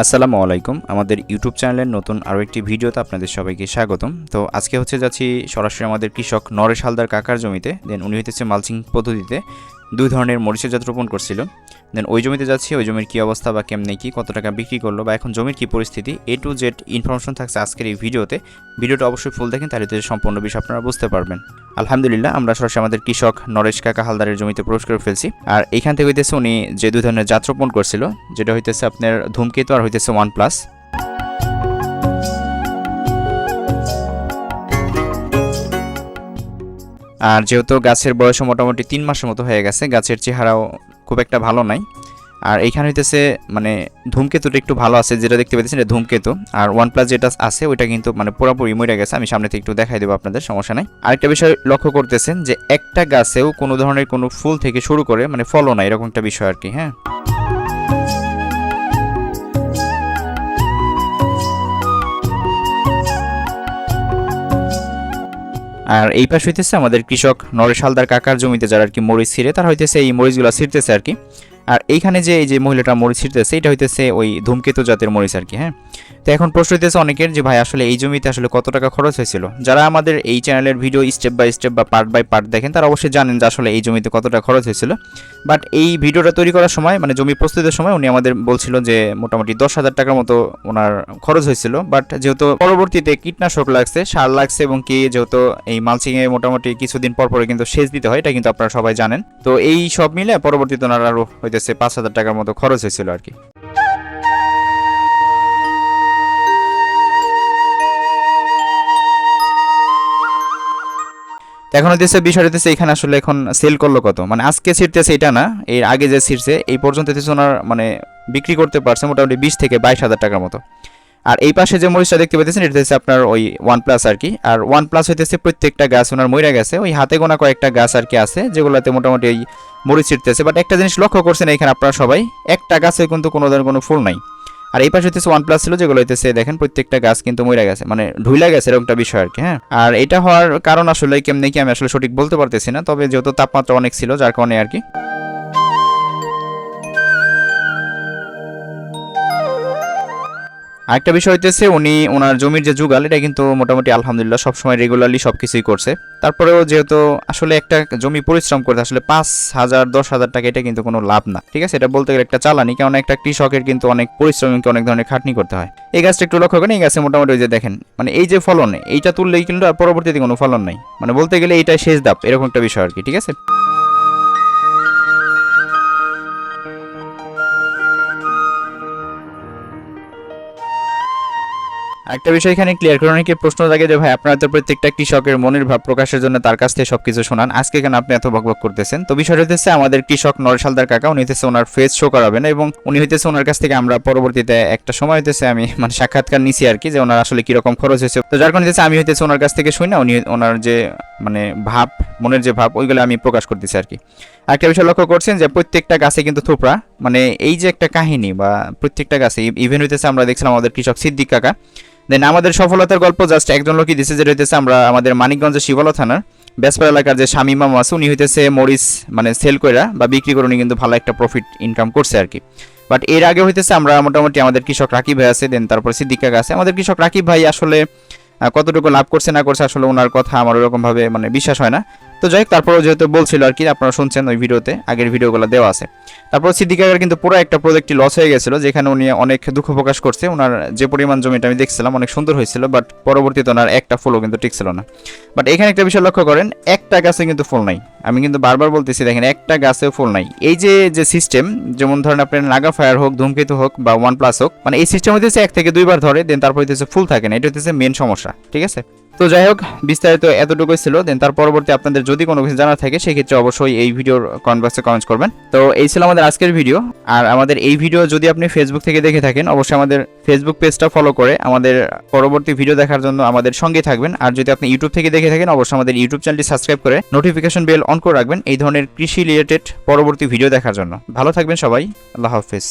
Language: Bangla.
আসসালামু আলাইকুম। আমাদের ইউটিউব চ্যানেলের নতুন আরও একটি ভিডিওতে আপনাদের সবাইকে স্বাগতম। তো আজকে হচ্ছে যাচ্ছি সরাসরি আমাদের কৃষক নরেশ হালদার কাকার জমিতে দেন উনি হইতেছে মালচিং পদ্ধতিতে। দুই ধরনের মরিচের জাত রোপণ করছিল। দেন ওই জমিতে যাচ্ছি, ওই জমির কী অবস্থা বা কেমনে কি, কত টাকা বিক্রি করল বা এখন জমির কী পরিস্থিতি এ টু জেড ইনফরমেশন থাকছে আজকের এই ভিডিওতে। ভিডিওটা অবশ্যই ফুল দেখেন, তাহলে সম্পূর্ণ বিষয় আপনারা বুঝতে পারবেন। আলহামদুলিল্লাহ, আমরা সরাসরি আমাদের কৃষক নরেশ কাকা হালদারের জমিতে প্রবেশ করে ফেলছি। আর এইখান থেকে হইতেছে উনি যে দুই ধরনের জাত রোপণ করছিল, যেটা হইতেছে আপনার ধূমকেতু আর হইতেছে ওয়ান প্লাস আর যেহেতু গাছের বয়সও মোটামুটি তিন মাসের মতো হয়ে গেছে, গাছের চেহারাও খুব একটা ভালো নাই। আর এইখানে হইতেছে মানে ধূমকেতুটা একটু ভালো আছে, যেটা দেখতে পেয়েছেন এটা ধূমকেতু। আর ওয়ান প্লাস যেটা আছে, ওইটা কিন্তু মানে পুরোপুরি মরে গেছে, আমি সামনে থেকে একটু দেখাই দেবো আপনাদের, সমস্যা নাই। আরেকটা বিষয় লক্ষ্য করতেছেন যে একটা গাছেও কোনো ধরনের কোনো ফুল থেকে শুরু করে মানে ফলও না এরকম একটা বিষয় আর কি হ্যাঁ। আর এই পাশ হইতেছে আমাদের কৃষক নরেশ হালদার কাকার জমিতে যারা আর কি মরিচ ছিঁড়ে, তারা হইতেছে এই মরিচগুলো ছিঁড়তেছে আর কি। আর এইখানে যে এই যে মহিলাটা মরিচ ছিঁড়তেছে এটা হইতেছে ওই ধূমকেতু জাতের মরিচ আর কি হ্যাঁ? তো এখন প্রশ্ন হইতেছে অনেকের যে, ভাই, আসলে এই জমিতে আসলে কত টাকা খরচ হয়েছিল? যারা আমাদের এই চ্যানেলের ভিডিও স্টেপ বাই স্টেপ বা পার্ট বাই পার্ট দেখেন, তারা অবশ্যই জানেন যে, আসলে এই জমিতে কত টাকা খরচ হয়েছিল। বাট এই ভিডিওটা তৈরি করার সময় মানে জমি প্রস্তুতের সময়, উনি আমাদের বলছিল যে, মোটামুটি দশ হাজার টাকার মতো ওনার খরচ হয়েছিল। বাট যেহেতু পরবর্তীতে কীটনাশক লাগছে, সার লাগছে এবং কি যেহেতু এই মালচিংয়ে মোটামুটি কিছুদিন পর পরে কিন্তু সেচ দিতে হয়, এটা কিন্তু আপনারা সবাই জানেন। তো এই সব মিলে পরবর্তীতে ওনার আরও হইতেছে পাঁচ হাজার টাকার মতো খরচ হয়েছিল আর কি। এখন হইতেছে বিষয় হইতেছে এখানে আসলে এখন সেল করল কত? মানে আজকে ছিটতেছে এটা না, এর আগে যে ছিটছে এই পর্যন্ত ওনার মানে বিক্রি করতে পারছে মোটামুটি বিশ থেকে বাইশ হাজার টাকার মতো। আর এই পাশে যে মরিচটা দেখতে পাচ্ছেন এটা হচ্ছে আপনার ওই ওয়ান প্লাস আর কি। আর ওয়ান প্লাস হইতেছে প্রত্যেকটা গাছ ওনার মইরা গেছে। ওই হাতে গোনা কয়েকটা গাছ আর কি আছে, যেগুলোতে মোটামুটি ওই মরিচ ছিটতেছে। বাট একটা জিনিস লক্ষ্য করছেন এখানে আপনারা সবাই, একটা গাছে কিন্তু কোনো ধরনের কোনো ফুল নাই। আর এই পাশে হচ্ছে ওয়ান প্লাস ছিল, যেগুলো হইতেছে দেখেন প্রত্যেকটা গাছ কিন্তু মরে গেছে মানে ঢুইলা গেছে এরকম একটা বিষয় আর কি হ্যাঁ। আর এটা হওয়ার কারণ আসলে কেমনে কি আমি আসলে সঠিক বলতে পারতেছি না, তবে যেহেতু তাপমাত্রা অনেক ছিল, যার কারণে আর কি। আরেকটা বিষয় হইতেছে, উনি ওনার জমির যে যুগাল, এটা কিন্তু মোটামুটি আলহামদুলিল্লাহ সবসময় রেগুলারলি সব কিছুই করছে। তারপরেও যেহেতু আসলে একটা জমি পরিশ্রম করতে, আসলে পাঁচ হাজার, দশ হাজার টাকা, এটা কিন্তু কোনো লাভ না। ঠিক আছে? এটা বলতে গেলে একটা চালানি কারণ একটা কৃষকের কিন্তু অনেক পরিশ্রম কিন্তু অনেক ধরনের খাটনি করতে হয়। এই গাছটা একটু লক্ষ্য করেন, এই গাছে মোটামুটি ওই যে দেখেন মানে এই যে ফলন, এইটা তুললেই কিন্তু আর পরবর্তীতে কোনো ফলন নাই। মানে বলতে গেলে এইটাই শেষ দাপ এরকম একটা বিষয় আর কি, ঠিক আছে? একটা বিষয় এখানে ক্লিয়ার করে অনেকে প্রশ্ন থাকে যে, ভাই, আপনারা তো প্রত্যেকটা কৃষকের মনের ভাব প্রকাশের জন্য তার কাছ থেকে সবকিছু শোনান। আজকে কেন আপনি এত বকবক করতেছেন? তো বিষয়টা হচ্ছে আমাদের কৃষক নরসালদার কাকা, উনি হইতেছে ওনার ফেস শো করাবেন এবং উনি হইতেছে ওনার কাছ থেকে আমরা পরবর্তীতে একটা সময় হইতেছে আমি মানে সাক্ষাৎকার নিছি আর কি, যে ওনার আসলে কীরকম খরচ হয়েছে। তো যার কারণে হইতেছে, আমি হইতেছে ওনার কাছ থেকে শুনি না, উনি ওনার যে মানে ভাব, মনের যে ভাব, ওইগুলো আমি প্রকাশ করতেছি আর কি। একটা বিষয় লক্ষ্য করছেন যে, প্রত্যেকটা গাছে কিন্তু থোপড়া মানে এই যে একটা কাহিনী বা প্রত্যেকটা গাছে ইভেন হইতেছে আমরা দেখছিলাম আমাদের কৃষক সিদ্দিক কাকা দেন আমাদের সফলতার গল্প জাস্ট একজন লোকই দিছে, যেটা হইতেছে আমরা আমাদের মানিকগঞ্জের শিবলা থানার বেসপাড়া এলাকার যে স্বামী মামা আছে, উনি হইতেছে মরিচ মানে সেল কইরা বা বিক্রি করে উনি কিন্তু ভালো একটা প্রফিট ইনকাম করছে আর কি বাট এর আগে হইতেছে আমরা মোটামুটি আমাদের কৃষক রাকিব ভাই আছে দেন তারপর সিদ্দিকা আছে। আমাদের কৃষক রাকিব ভাই আসলে কতটুকু লাভ করছে না করছে আসলে ওনার কথা আমার ওরকমভাবে মানে বিশ্বাস হয় না। তো যাই হোক, তারপরেও যেহেতু বলছিল আর কি, আপনারা শুনছেন ওই ভিডিওতে, আগের ভিডিওগুলো দেওয়া আছে। তারপর সিদ্দিকার কিন্তু পুরো একটা প্রজেক্টটি লস হয়ে গেছিল, যেখানে উনি অনেক দুঃখ প্রকাশ করছে। ওনার যে পরিমাণ জমিটা আমি দেখছিলাম, অনেক সুন্দর হয়েছিল বাট পরবর্তীতে ওনার একটা ফুলও কিন্তু টিকছিল না। বাট এখানে একটা বিষয় লক্ষ্য করেন, একটা গাছে কিন্তু ফুল নাই। আমি কিন্তু বারবার বলতেছি, দেখেন, একটা গাছেও ফুল নাই। এই যে যে সিস্টেম যেমন ধরেন আপনার নাগা ফায়ার হোক ধূমকেতু হোক, বা ওয়ান প্লাস হোক মানে এই সিস্টেম হইতেছে এক থেকে দুইবার ধরে দেন তারপর হইতেছে ফুল থাকে না, এটা হইতেছে মেন সমস্যা, ঠিক আছে? তো যাই হোক, বিস্তারিত এতটুকুই ছিল। দেন তার পরবর্তী আপনাদের যদি কোনো কিছু জানা থাকে, সেক্ষেত্রে অবশ্যই এই ভিডিওর বক্সে কমেন্ট করবেন। তো এই ছিল আমাদের আজকের ভিডিও আর আমাদের এই ভিডিও যদি আপনি ফেসবুক থেকে দেখে থাকেন, অবশ্যই আমাদের ফেসবুক পেজটা ফলো করে আমাদের পরবর্তী ভিডিও দেখার জন্য আমাদের সঙ্গে থাকবেন। আর যদি আপনি ইউটিউব থেকে দেখে থাকেন, অবশ্যই আমাদের ইউটিউব চ্যানেলটি সাবস্ক্রাইব করে নোটিফিকেশন বেল অন করে রাখবেন। এই ধরনের কৃষি রিলেটেড পরবর্তী ভিডিও দেখার জন্য। ভালো থাকবেন সবাই। আল্লাহ হাফিজ।